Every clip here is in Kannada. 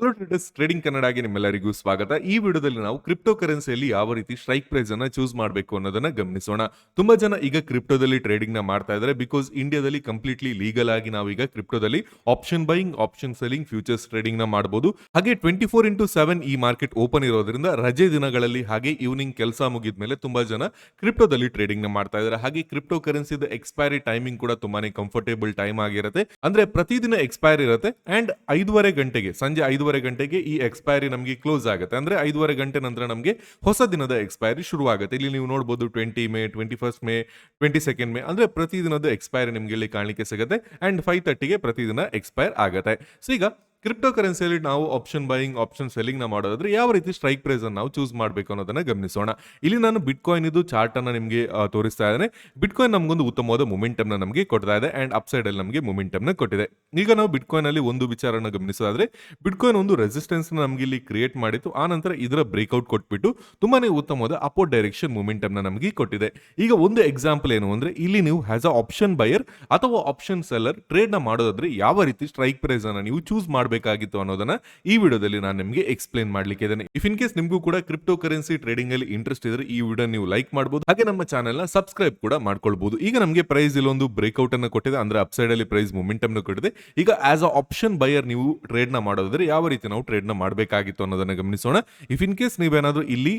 ಹಲೋ ಟ್ರೇಡರ್ಸ್ ಟ್ರೇಡಿಂಗ್ ಕನ್ನಡಗೆ ನಿಮ್ಮೆಲ್ಲರಿಗೂ ಸ್ವಾಗತ. ಈ ವಿಡಿಯೋದಲ್ಲಿ ನಾವು ಕ್ರಿಪ್ಟೋ ಕರೆನ್ಸಿಯಲ್ಲಿ ಯಾವ ರೀತಿ ಸ್ಟ್ರೈಕ್ ಪ್ರೈಸ್ ಅನ್ನ ಚೂಸ್ ಮಾಡಬೇಕು ಅನ್ನೋದನ್ನ ಗಮನಿಸೋಣ. ತುಂಬಾ ಜನ ಈಗ ಕ್ರಿಪ್ಟೋದಲ್ಲಿ ಟ್ರೇಡಿಂಗ್ನ ಮಾಡ್ತಾ ಇದ್ದಾರೆ ಬಿಕಾಸ್ ಇಂಡಿಯಾದಲ್ಲಿ ಕಂಪ್ಲೀಟ್ಲಿ ಲೀಗಲ್ ಆಗಿ ನಾವು ಈಗ ಕ್ರಿಪ್ಟೋದಲ್ಲಿ option buying option selling futures ಟ್ರೇಡಿಂಗ್ನ ಮಾಡಬಹುದು ಹಾಗೆ ಟ್ವೆಂಟಿ ಫೋರ್ ಇಂಟು ಸೆವೆನ್ ಈ ಮಾರ್ಕೆಟ್ ಓಪನ್ ಇರೋದ್ರಿಂದ ರಜೆ ದಿನಗಳಲ್ಲಿ ಹಾಗೆ ಈವ್ನಿಂಗ್ ಕೆಲಸ ಮುಗಿದ ಮೇಲೆ ತುಂಬಾ ಜನ ಕ್ರಿಪ್ಟೋದಲ್ಲಿ ಟ್ರೇಡಿಂಗ್ನ ಮಾಡ್ತಾ ಇದ್ದಾರೆ. ಹಾಗೆ ಕ್ರಿಪ್ಟೋ ಕರೆನ್ಸಿದ ಎಕ್ಸ್ಪೈರಿ ಟೈಮಿಂಗ್ ಕೂಡ ತುಂಬಾನೇ ಕಂಫರ್ಟೇಬಲ್ ಟೈಮ್ ಆಗಿರುತ್ತೆ. ಅಂದ್ರೆ ಪ್ರತಿದಿನ ಎಕ್ಸ್ಪೈರ್ ಇರುತ್ತೆ. ಅಂಡ್ ಐದೂವರೆ ಗಂಟೆಗೆ, ಸಂಜೆ ಐದೂವರೆ ಗಂಟೆಗೆ ಈ ಎಕ್ಸ್ಪೈರಿ ನಮಗೆ ಕ್ಲೋಸ್ ಆಗುತ್ತೆ. ಅಂದ್ರೆ ಐದೂವರೆ ಗಂಟೆ ನಂತರ ನಮಗೆ ಹೊಸ ದಿನದ ಎಕ್ಸ್ಪೈರಿ ಶುರು ಆಗುತ್ತೆ ಇಲ್ಲಿ ನೀವು ನೋಡ್ಬೋದು twenty May twenty first May twenty second May ಅಂದ್ರೆ ಪ್ರತಿದಿನದ ಎಕ್ಸ್ಪೈರಿ ನಿಮಗೆ ಇಲ್ಲಿ ಕಾಣಲಿಕ್ಕೆ ಸಿಗುತ್ತೆ. ಅಂಡ್ ಫೈವ್ ತರ್ಟಿಗೆ ಪ್ರತಿದಿನ ಎಕ್ಸ್ಪೈರ್ ಆಗುತ್ತೆ. ಸೊ ಈಗ ಕ್ರಿಪ್ಟೋ ಕರೆನ್ಸಿಯಲ್ಲಿ ನಾವು ಆಪ್ಷನ್ ಬೈಯಿಂಗ್ ಆಪ್ಷನ್ ಸೆಲ್ಲಿಂಗ್ನ ಮಾಡೋದಾದ್ರೆ ಯಾವ ರೀತಿ ಸ್ಟ್ರೈಕ್ ಪ್ರೈಸ್ ಅನ್ನು ನಾವು ಚೂಸ್ ಮಾಡಬೇಕು ಅನ್ನೋದನ್ನ ಗಮನಿಸೋಣ. ಇಲ್ಲಿ ನಾನು ಬಿಟ್ಕಾಯಿನ್ ಇದು ಚಾರ್ಟ್ ಅನ್ನ ನಿಮಗೆ ತೋರಿಸ್ತಾ ಇದ್ದೇನೆ. ಬಿಟ್ಕಾಯಿನ್ ನಮಗೊಂದು ಉತ್ತಮವಾದ ಮೊಮೆಂಟಮ್ನ ನಮಗೆ ಕೊಡ್ತಾ ಇದೆ ಆ್ಯಂಡ್ ಅಪ್ ಸೈಡ್ ಅಲ್ಲಿ ನಮಗೆ ಮೊಮೆಂಟಮ್ನ ಕೊಟ್ಟಿದೆ. ಈಗ ನಾವು ಬಿಟ್ಕಾಯಿನಲ್ಲಿ ಒಂದು ವಿಚಾರನ ಗಮನಿಸೋದಾದ್ರೆ ಬಿಟ್ಕಾಯಿನ್ ಒಂದು ರೆಸಿಸ್ಟೆನ್ಸ್ ನಮಗೆ ಇಲ್ಲಿ ಕ್ರಿಯೇಟ್ ಮಾಡಿತ್ತು. ಆ ನಂತರ ಇದರ ಬ್ರೇಕ್ಔಟ್ ಕೊಟ್ಬಿಟ್ಟು ತುಂಬಾನೇ ಉತ್ತಮವಾದ ಅಪೋ ಡೈರೆಕ್ಷನ್ ಮೊಮೆಂಟಮ್ನ ನಮಗೆ ಕೊಟ್ಟಿದೆ. ಈಗ ಒಂದು ಎಕ್ಸಾಂಪಲ್ ಏನು ಅಂದ್ರೆ, ಇಲ್ಲಿ ನೀವು ಹ್ಯಾಸ್ ಅ ಆಪ್ಷನ್ ಬೈಯರ್ ಅಥವಾ ಆಪ್ಷನ್ ಸೆಲ್ಲರ್ ಟ್ರೇಡ್ನ ಮಾಡೋದಾದ್ರೆ ಯಾವ ರೀತಿ ಸ್ಟ್ರೈಕ್ ಪ್ರೈಸ್ ಅನ್ನ ನೀವು ಚೂಸ್ ಮಾಡಬೇಕಾಗಿತ್ತು ಅನ್ನೋದನ್ನ ಈ ವಿಡಿಯೋದಲ್ಲಿ ನಾನು ನಿಮಗೆ ಎಕ್ಸ್ಪ್ಲೇನ್ ಮಾಡ್ಲಿಕ್ಕೆ ಇದ್ದೇನೆ. ಇಫ್ ಇನ್ ಕೇಸ್ ನಿಮಗೂ ಕೂಡ ಕ್ರಿಪ್ಟೋ ಕರೆನ್ಸಿ ಟ್ರೇಡಿಂಗ್ ಅಲ್ಲಿ ಇಂಟ್ರೆಸ್ಟ್ ಇದ್ರೆ ಈ ವಿಡಿಯೋ ನೀವು ಲೈಕ್ ಮಾಡಬಹುದು ಹಾಗೆ ನಮ್ಮ ಚಾನೆಲ್ನ ಸಬ್ಸ್ಕ್ರೈಬ್ ಕೂಡ ಮಾಡ್ಕೊಳ್ಬಹುದು ಈಗ ನಮಗೆ ಪ್ರೈಸ್ ಇಲ್ಲೊಂದು ಬ್ರೇಕ್ಔಟ್ ಅನ್ನು ಕೊಟ್ಟಿದೆ. ಅಂದ್ರೆ ಅಪ್ಸೈಡ್ ಅಲ್ಲಿ ಪ್ರೈಸ್ ಮೊಮೆಂಟಮ್ ಕೊಟ್ಟಿದೆ. ಈಗ ಆಸ್ ಅ ಆಪ್ಷನ್ ಬೈಯರ್ ನೀವು ಟ್ರೇಡ್ನ ಮಾಡೋದಾದ್ರೆ ಯಾವ ರೀತಿ ನಾವು ಟ್ರೇಡ್ನ ಮಾಡಬೇಕಾಗಿತ್ತು ಅನ್ನೋದನ್ನ ಗಮನಿಸೋಣ. ಇಫ್ ಇನ್ ಕೇಸ್ ನೀವೇನಾದ್ರೂ ಇಲ್ಲಿ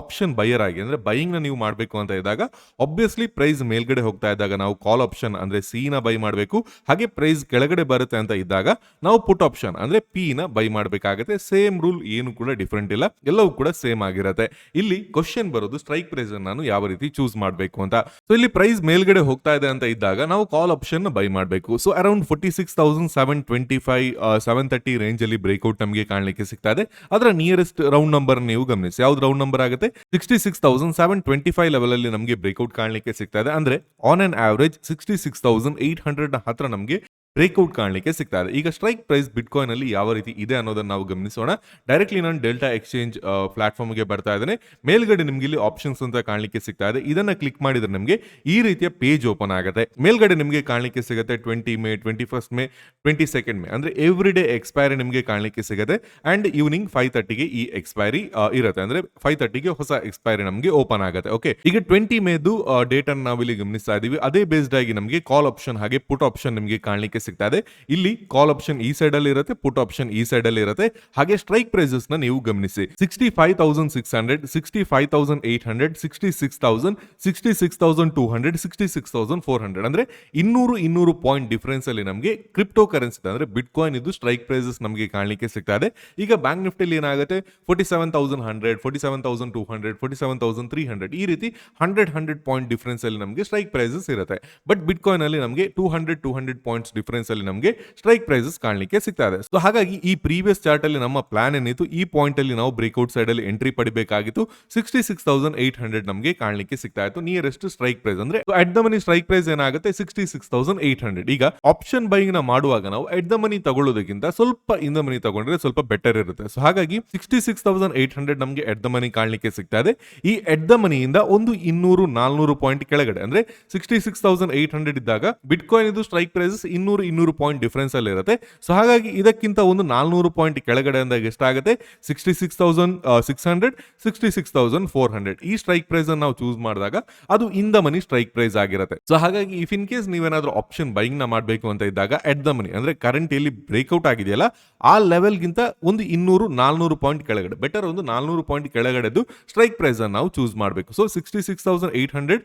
ಆಪ್ಷನ್ ಬೈಯರ್ ಆಗಿ, ಅಂದ್ರೆ ಬೈಯಿಂಗ್ನ ನೀವು ಮಾಡಬೇಕು ಅಂತ ಇದ್ದಾಗ ಆಬ್ವಿಯಸ್ಲಿ ಪ್ರೈಸ್ ಮೇಲ್ಗಡೆ ಹೋಗ್ತಾ ಇದ್ದಾಗ ನಾವು ಕಾಲ್ ಆಪ್ಷನ್ ಅಂದ್ರೆ ಸಿ ನ ಬೈ ಮಾಡಬೇಕು. ಹಾಗೆ ಪ್ರೈಸ್ ಕೆಳಗಡೆ ಬರುತ್ತೆ ಅಂತ ಇದ್ದಾಗ, ನಾವು ಪುಟ್ ಆಪ್ಷನ್ ಅಂದ್ರೆ ಪಿ ನ ಬೈ ಮಾಡಬೇಕಾಗುತ್ತೆ. ಸೇಮ್ ರೂಲ್ ಏನು ಕೂಡ ಡಿಫ್ರೆಂಟ್ ಇಲ್ಲ. ಎಲ್ಲವೂ ಕೂಡ ಸೇಮ್ ಆಗಿರುತ್ತೆ. ಇಲ್ಲಿ ಕ್ವಶನ್ ಬರೋದು ಸ್ಟ್ರೈಕ್ ಪ್ರೈಸ್ ನಾನು ಯಾವ ರೀತಿ ಚೂಸ್ ಮಾಡಬೇಕು ಅಂತ. ಸೊ ಇಲ್ಲಿ ಪ್ರೈಸ್ ಮೇಲ್ಗಡೆ ಹೋಗ್ತಾ ಇದೆ ಅಂತ ಇದ್ದಾಗ ನಾವು ಕಾಲ್ ಆಪ್ಷನ್ ಬೈ ಮಾಡಬೇಕು. So around forty six thousand seven twenty five seven thirty range ಅಲ್ಲಿ ಬ್ರೇಕ್ಔಟ್ ನಮಗೆ ಕಾಣಲಿಕ್ಕೆ ಸಿಗ್ತಾ ಇದೆ. ಅದರ ನಿಯರೆಸ್ಟ್ ರೌಂಡ್ ನಂಬರ್ ನೀವು ಗಮನಿಸಿ. ಯಾವ್ದು ರೌಂಡ್ ನಂಬರ್ ಆಗುತ್ತೆ? Sixty six thousand seven twenty five level ಅಲ್ಲಿ ನಮಗೆ ಬ್ರೇಕ್ಔಟ್ ಕಾಣಲಿಕ್ಕೆ ಸಿಗ್ತಾ ಇದೆ. ಅಂದ್ರೆ on an average sixty six thousand eight hundred ಹತ್ರ ನಮಗೆ ಬ್ರೇಕ್ಔಟ್ ಕಾಣಲಿಕ್ಕೆ ಸಿಗ್ತಾ ಇದೆ. ಈಗ ಸ್ಟ್ರೈಕ್ ಪ್ರೈಸ್ ಬಿಟ್ಕಾಯಿನ್ ಅಲ್ಲಿ ಯಾವ ರೀತಿ ಇದೆ ಅನ್ನೋದನ್ನ ನಾವು ಗಮನಿಸೋಣ. ಡೈರೆಕ್ಟ್ಲಿ ನಾನು ಡೆಲ್ಟಾ ಎಕ್ಸ್ಚೇಂಜ್ ಪ್ಲಾಟ್ಫಾರ್ಮ್ಗೆ ಬರ್ತಾ ಇದ್ದೇನೆ. ಮೇಲ್ಗಡೆ ನಿಮ್ಗೆ ಇಲ್ಲಿ ಆಪ್ಷನ್ಸ್ ಅಂತ ಕಾಣಲಿಕ್ಕೆ ಸಿಗ್ತಾ ಇದೆ. ಇದನ್ನ ಕ್ಲಿಕ್ ಮಾಡಿದ್ರೆ ನಮಗೆ ಈ ರೀತಿಯ ಪೇಜ್ ಓಪನ್ ಆಗುತ್ತೆ. ಮೇಲ್ಗಡೆ ನಿಮಗೆ ಕಾಣಲಿಕ್ಕೆ ಸಿಗುತ್ತೆ twenty May twenty first May twenty second May ಅಂದ್ರೆ ಎವ್ರಿ ಡೇ ಎಕ್ಸ್ಪೈರಿ ನಿಮಗೆ ಕಾಣಲಿಕ್ಕೆ ಸಿಗುತ್ತೆ. ಅಂಡ್ ಈವ್ನಿಂಗ್ ಫೈವ್ ತರ್ಟಿಗೆ ಈ ಎಕ್ಸ್ಪೈರಿ ಇರುತ್ತೆ. ಅಂದ್ರೆ ಫೈವ್ ತರ್ಟಿಗೆ ಹೊಸ ಎಕ್ಸ್ಪೈರಿ ನಮಗೆ ಓಪನ್ ಆಗುತ್ತೆ. ಓಕೆ ಈಗ ಟ್ವೆಂಟಿ ಮೇದು ಡೇಟ್ ಅನ್ನು ನಾವು ಇಲ್ಲಿ ಗಮನಿಸ್ತಾ ಇದೀವಿ. ಅದೇ ಬೇಸ್ಡ್ ಆಗಿ ನಮಗೆ ಕಾಲ್ ಆಪ್ಷನ್ ಹಾಗೆ ಪುಟ್ ಆಪ್ಷನ್ ನಿಮಗೆ ಕಾಣಲಿಕ್ಕೆ ಸಿಗ್ತಾ ಇದೆ ಇಲ್ಲಿ ಕಾಲ್ ಆಪ್ಷನ್ ಈ ಸೈಡ್ ಅಲ್ಲಿ ಇರುತ್ತೆ ಪುಟ್ ಆಪ್ಷನ್ ಈ ಸೈಡ್ ಅಲ್ಲಿ ಇರುತ್ತೆ. ಹಾಗೆ ಸ್ಟ್ರೈಕ್ ಪ್ರೈಸಸ್ನ ನೀವು ಗಮನಿಸಿ. Sixty five thousand six hundred sixty five thousand eight hundred sixty six thousand sixty six thousand two hundred sixty six thousand four hundred ಅಂದ್ರೆ ಇನ್ನೂರು ಇನ್ನೂರು ಪಾಯಿಂಟ್ ಡಿಫರೆನ್ಸ್ ಅಲ್ಲಿ ನಮಗೆ ಕ್ರಿಪ್ಟೋ ಕರೆನ್ಸಿ ಅಂದ್ರೆ ಬಿಟ್ ಕಾಯಿನ್ ಇದು ಸ್ಟ್ರೈಕ್ ಪ್ರೈಸಸ್ ನಮಗೆ ಕಾಣಲಿಕ್ಕೆ ಸಿಗ್ತಾ ಇದೆ ಈಗ ಬ್ಯಾಂಕ್ ಅಲ್ಲಿ ಏನಾಗುತ್ತೆ? Forty seven thousand hundred forty seven thousand two hundred forty seven thousand three hundred ಈ ರೀತಿ ಹಂಡ್ರೆಡ್ ಹಂಡ್ರೆಡ್ ಪಾಯಿಂಟ್ ಡಿಫರೆನ್ಸ್ ಅಲ್ಲಿ ನಮಗೆ ಸ್ಟ್ರೈಕ್ ಪ್ರೈಸಸ್ ಇರುತ್ತೆ. ಬಟ್ ಬಿಟ್ ಕಾಯಿನ್ ಅಲ್ಲಿ ನಮಗೆ two hundred two hundred points difference ಅಲ್ಲಿ ನಮಗೆ ಸ್ಟ್ರೈಕ್ ಪ್ರೈಸಸ್ ಕಾಣಲಿಕ್ಕೆ ಸಿಗ್ತಾ ಇದೆ ಸೊ ಹಾಗಾಗಿ ಈ ಪ್ರೀವಿಯಸ್ ಚಾರ್ಟ್ ಅಲ್ಲಿ ನಮ್ಮ ಪ್ಲಾನ್ ಏನಿತ್ತು, ಈ ಪಾಯಿಂಟ್ ಅಲ್ಲಿ ನಾವು ಬ್ರೇಕ್ಔಟ್ ಸೈಡ್ ಅಲ್ಲಿ entry ಪಡಿಬೇಕಾಗಿತ್ತು sixty six thousand eight hundred ನಮಗೆ ಕಾಣಲಿಕ್ಕೆ ಸಿಗ್ತಾ ಇತ್ತು. ನಿಯರೆಸ್ಟ್ ಸ್ಟ್ರೈಕ್ ಪ್ರೈಸ್ ಅಂದ್ರೆ at the money strike price ಏನಾಗುತ್ತೆ? Sixty six thousand eight hundred ಈಗ ಆಪ್ಷನ್ ಬೈಂಗ್ನ ಮಾಡುವಾಗ ನಾವು ಅಟ್ ದ ಮನಿ ತಗೊಳ್ಳೋದಕ್ಕಿಂತ ಸ್ವಲ್ಪ ಇನ್ ದ ಮನಿ ತಗೊಂಡ್ರೆ ಸ್ವಲ್ಪ ಬೆಟರ್ ಇರುತ್ತೆ. ಸೊ ಹಾಗಾಗಿ sixty six thousand eight hundred ನಮಗೆ ಅಟ್ ದ ಮನಿ ಕಾಣಲಿಕ್ಕೆ ಸಿಗ್ತಾ ಇದೆ. ಈ ಎಟ್ ದ ಮನಿಯಿಂದ ಒಂದು ಇನ್ನೂರು ನಾಲ್ನೂರು ಪಾಯಿಂಟ್ ಕೆಳಗಡೆ, ಅಂದ್ರೆ sixty six thousand eight hundred ಇದ್ದಾಗ ಬಿಟ್ಕಾಯಿನ್ ಇದು ಸ್ಟ್ರೈಕ್ ಪ್ರೈಸಸ್ ಇನ್ನೂರು ಇನ್ನೂರು ಪಾಯಿಂಟ್ ಡಿಫ್ರೆನ್ಸ್ ಅಲ್ಲಿ ಇರುತ್ತೆ. ಸೊ ಹಾಗಾಗಿ ಇದಕ್ಕಿಂತ ಒಂದು ನಾಲ್ನೂರು ಪಾಯಿಂಟ್ ಕೆಳಗಡೆ ಅಂದಾಗ ಎಷ್ಟಾಗುತ್ತೆ sixty six thousand six hundred sixty six thousand four hundred ಈ ಸ್ಟ್ರೈಕ್ ಪ್ರೈಸ್ ಅನ್ನು ನಾವು ಚೂಸ್ ಮಾಡಿದಾಗ ಅದು in the money strike price ಆಗಿರುತ್ತೆ. ಸೊ ಹಾಗಾಗಿ ಇಫ್ ಇನ್ ಕೇಸ್ ನೀವೇನಾದ್ರೂ ಆಪ್ಷನ್ ಬೈಯಿಂಗ್ನ ಮಾಡಬೇಕು ಅಂತ ಇದ್ದಾಗ ಎಟ್ ದ ಮನಿ ಅಂದ್ರೆ ಕರೆಂಟ್ ಎಲ್ಲಿ ಬ್ರೇಕ್ಔಟ್ ಆಗಿದೆಯಲ್ಲ, ಆ ಲೆವೆಲ್ಗಿಂತ ಒಂದು ಇನ್ನೂರು, ನಾಲ್ನೂರು ಪಾಯಿಂಟ್ ಕೆಳಗಡೆ ಬೆಟರ್ ಒಂದು ನಾಲ್ನೂರು ಪಾಯಿಂಟ್ ಕೆಳಗಡೆದು ಸ್ಟ್ರೈಕ್ ಪ್ರೈಸ್ ಅನ್ನು ನಾವು ಚೂಸ್ ಮಾಡಬೇಕು. So sixty six thousand eight hundred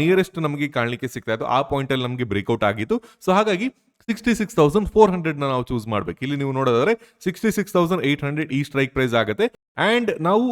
nearest ನಮಗೆ ಕಾಣಲಿಕ್ಕೆ ಸಿಗ್ತಾ ಇತ್ತು. ಆ ಪಾಯಿಂಟ್ ಅಲ್ಲಿ ನಮಗೆ ಬ್ರೇಕ್ಔಟ್ ಆಗಿತ್ತು. ಸೊ ಹಾಗಾಗಿ sixty six thousand four hundred ನಾವು ಚೂಸ್ ಮಾಡಬೇಕು. ಇಲ್ಲಿ ನೀವು ನೋಡೋದಾದ್ರೆ sixty six thousand eight hundred ಈ ಸ್ಟ್ರೈಕ್ ಪ್ರೈಸ್ ಆಗುತ್ತೆ. ಅಂಡ್ ನಾವು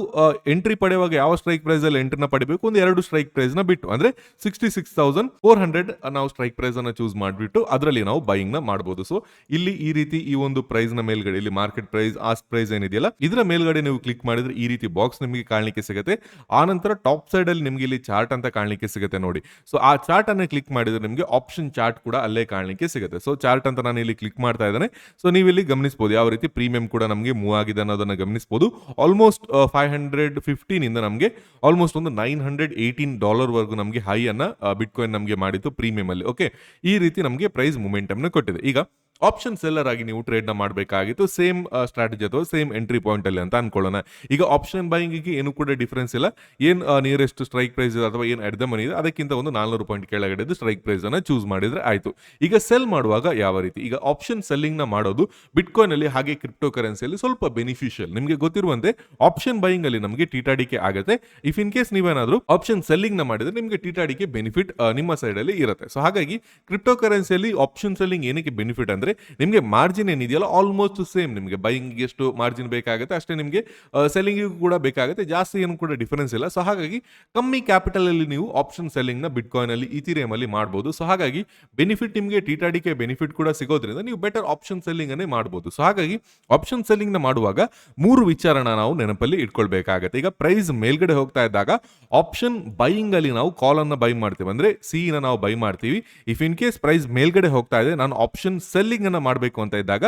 ಎಂಟ್ರಿ ಪಡೆಯುವಾಗ ಯಾವ ಸ್ಟ್ರೈಕ್ ಪ್ರೈಸಲ್ಲಿ ಎಂಟ್ರಿನ ಪಡಿಬೇಕು? ಒಂದು ಎರಡು ಸ್ಟ್ರೈಕ್ ಪ್ರೈಸ್ನ ಬಿಟ್ಟು. ಅಂದರೆ sixty six thousand four hundred ನಾವು ಸ್ಟ್ರೈಕ್ ಪ್ರೈಸನ್ನು ಚೂಸ್ ಮಾಡಿಬಿಟ್ಟು ಅದರಲ್ಲಿ ನಾವು ಬೈಯಿಂಗ್ನ ಮಾಡ್ಬೋದು. ಸೊ ಇಲ್ಲಿ ಈ ರೀತಿ ಈ ಒಂದು ಪ್ರೈಸ್ನ ಮೇಲ್ಗಡೆ, ಇಲ್ಲಿ ಮಾರ್ಕೆಟ್ ಪ್ರೈಸ್ ಆಸ್ಟ್ ಪ್ರೈಸ್ ಏನಿದೆಯಲ್ಲ, ಇದರ ಮೇಲ್ಗಡೆ ನೀವು ಕ್ಲಿಕ್ ಮಾಡಿದ್ರೆ ಈ ರೀತಿ ಬಾಕ್ಸ್ ನಿಮಗೆ ಕಾಣಲಿಕ್ಕೆ ಸಿಗುತ್ತೆ. ಆ ನಂತರ ಟಾಪ್ ಸೈಡಲ್ಲಿ ನಿಮಗೆ ಇಲ್ಲಿ ಚಾರ್ಟ್ ಅಂತ ಕಾಣಲಿಕ್ಕೆ ಸಿಗುತ್ತೆ ನೋಡಿ. ಸೊ ಆ ಚಾರ್ಟನ್ನು ಕ್ಲಿಕ್ ಮಾಡಿದರೆ ನಿಮಗೆ ಆಪ್ಷನ್ ಚಾರ್ಟ್ ಕೂಡ ಅಲ್ಲೇ ಕಾಣಲಿಕ್ಕೆ ಸಿಗುತ್ತೆ. ಸೊ ಚಾರ್ಟ್ ಅಂತ ನಾನು ಇಲ್ಲಿ ಕ್ಲಿಕ್ ಮಾಡ್ತಾ ಇದ್ದೇನೆ. ಸೊ ನೀವು ಇಲ್ಲಿ ಗಮನಿಸಬಹುದು ಯಾವ ರೀತಿ ಪ್ರೀಮಿಯಂ ಕೂಡ ನಮಗೆ ಮೂವ್ ಆಗಿದೆ ಅನ್ನೋದನ್ನು ಗಮನಿಸಬಹುದು ಆಲ್ಮೋಸ್ಟ್ ಫೈವ್ ಹಂಡ್ರೆಡ್ ಫಿಫ್ಟೀನ್ ಇಂದ ನಮಗೆ ಆಲ್ಮೋಸ್ಟ್ ಒಂದು ನೈನ್ ಹಂಡ್ರೆಡ್ ಏಯ್ಟೀನ್ ಡಾಲರ್ ವರ್ಗು ನಮಗೆ ಹೈ ಅನ್ನ ಬಿಟ್ಕಾಯಿನ್ ನಮಗೆ ಮಾಡಿತ್ತು ಪ್ರೀಮಿಯಂ ಅಲ್ಲಿ. ಓಕೆ ಈ ರೀತಿ ನಮಗೆ ಪ್ರೈಸ್ ಮೂಮೆಂಟಮ್ನ ಕೊಟ್ಟಿದೆ. ಈಗ ಆಪ್ಷನ್ ಸೆಲ್ಲರ್ ಆಗಿ ನೀವು ಟ್ರೇಡ್ನ ಮಾಡಬೇಕಾಗಿತ್ತು. ಸೇಮ್ ಸ್ಟ್ರಾಟಜಿ ಅಥವಾ ಸೇಮ್ ಎಂಟ್ರಿ ಪಾಯಿಂಟ್ ಅಲ್ಲಿ ಅಂತ ಅನ್ಕೊಳ್ಳೋಣ. ಈಗ ಆಪ್ಷನ್ ಬೈಯಿಂಗಿಗೆ ಏನು ಕೂಡ ಡಿಫ್ರೆನ್ಸ್ ಇಲ್ಲ. ಏನು ನಿಯರೆಸ್ಟ್ ಸ್ಟ್ರೈಕ್ ಪ್ರೈಸ್ ಅಥವಾ ಏನು ಅಡ್ದ ಮನಿ ಇದೆ, ಅದಕ್ಕಿಂತ ಒಂದು ನಾಲ್ನೂರು ಪಾಯಿಂಟ್ ಕೆಳಗಡೆ ಸ್ಟ್ರೈಕ್ ಪ್ರೈಸ್ ಅನ್ನು ಚೂಸ್ ಮಾಡಿದ್ರೆ ಆಯ್ತು. ಈಗ ಸೆಲ್ ಮಾಡುವಾಗ ಯಾವ ರೀತಿ? ಈಗ ಆಪ್ಷನ್ ಸೆಲ್ಲಿಂಗ್ನ ಮಾಡೋದು ಬಿಟ್ಕಾಯಿನ್ ಅಲ್ಲಿ ಹಾಗೆ ಕ್ರಿಪ್ಟೋ ಕರೆನ್ಸಿಯಲ್ಲಿ ಸ್ವಲ್ಪ ಬೆನಿಫಿಷಿಯಲ್ ನಿಮಗೆ ಗೊತ್ತಿರುವಂತೆ ಆಪ್ಷನ್ ಬೈಯಿಂಗ್ ಅಲ್ಲಿ ನಮಗೆ ಟೀಟಾಡಿಕೆ ಆಗುತ್ತೆ. ಇಫ್ ಇನ್ ಕೇಸ್ ನೀವೇನಾದರೂ ಆಪ್ಷನ್ ಸೆಲ್ಲಿಂಗ್ನ ಮಾಡಿದ್ರೆ ನಿಮಗೆ ಟೀಟಾಡಿಕೆ ಬೆನಿಫಿಟ್ ನಿಮ್ಮ ಸೈಡ್ ಅಲ್ಲಿ ಇರುತ್ತೆ. ಸೊ ಹಾಗಾಗಿ ಕ್ರಿಪ್ಟೋ ಕರೆನ್ಸಿಯಲ್ಲಿ ಆಪ್ಷನ್ ಸೆಲ್ಲಿಂಗ್ ಏನಕ್ಕೆ ಬೆನಿಫಿಟ್ ಅಂದ್ರೆ ನಿಮಗೆ ಮಾರ್ಜಿನ್ ಏನಿದೆಯಲ್ಲ ಆಲ್ಮೋಸ್ಟ್ ಸೇಮ್ ನಿಮಗೆ. ಬೈಯಿಂಗ್ ಎಷ್ಟು ಮಾರ್ಜಿನ್ ಬೇಕಾಗುತ್ತೆ, ಅಷ್ಟೇ ನಿಮಗೆ ಸೆಲ್ಲಿಂಗಿಗೂ ಕೂಡ ಬೇಕಾಗುತ್ತೆ, ಜಾಸ್ತಿ ಏನು ಕೂಡ ಡಿಫರೆನ್ಸ್ ಇಲ್ಲ. ಸೊ ಹಾಗಾಗಿ ಕಮ್ಮಿ ಕ್ಯಾಪಿಟಲ್ ಅಲ್ಲಿ ನೀವು ಆಪ್ಷನ್ ಸೆಲ್ಲಿಂಗ್ನ ಬಿಟ್ಕಾಯಿನ್ ಅಲ್ಲಿ ಮಾಡಬಹುದು ಸೊ ಹಾಗಾಗಿ ಬೆನಿಫಿಟ್ ನಿಮಗೆ ಟಿಟಾಡಿಕೆ ಬೆನಿಫಿಟ್ ಕೂಡ ಸಿಗೋದ್ರಿಂದ ನೀವು ಬೆಟರ್ ಆಪ್ಷನ್ ಸೆಲ್ಲಿಂಗ್ ಅನ್ನೇ ಮಾಡಬಹುದು ಸೊ ಹಾಗಾಗಿ ಆಪ್ಷನ್ ಸೆಲ್ಲಿಂಗ್ನ ಮಾಡುವಾಗ ಮೂರು ವಿಚಾರನ ನಾವು ನೆನಪಲ್ಲಿ ಇಟ್ಕೊಳ್ಬೇಕಾಗತ್ತೆ. ಈಗ ಪ್ರೈಸ್ ಮೇಲ್ಗಡೆ ಹೋಗ್ತಾ ಇದ್ದಾಗ ಆಪ್ಷನ್ ಬೈಯಿಂಗ್ ಅಲ್ಲಿ ನಾವು ಕಾಲ್ ಅನ್ನ ಬೈ ಮಾಡ್ತೀವಿ. ಅಂದ್ರೆ ಸಿ ನಾವು ಬೈ ಮಾಡ್ತೀವಿ. ಇಫ್ ಇನ್ ಕೇಸ್ ಪ್ರೈಸ್ ಮೇಲ್ಗಡೆ ಹೋಗ್ತಾ ಇದೆ, ನಾನು ಆಪ್ಷನ್ ಸೆಲ್ಲಿಂಗ್ ಅನ್ನ ಮಾಡಬೇಕು ಅಂತ ಇದ್ದಾಗ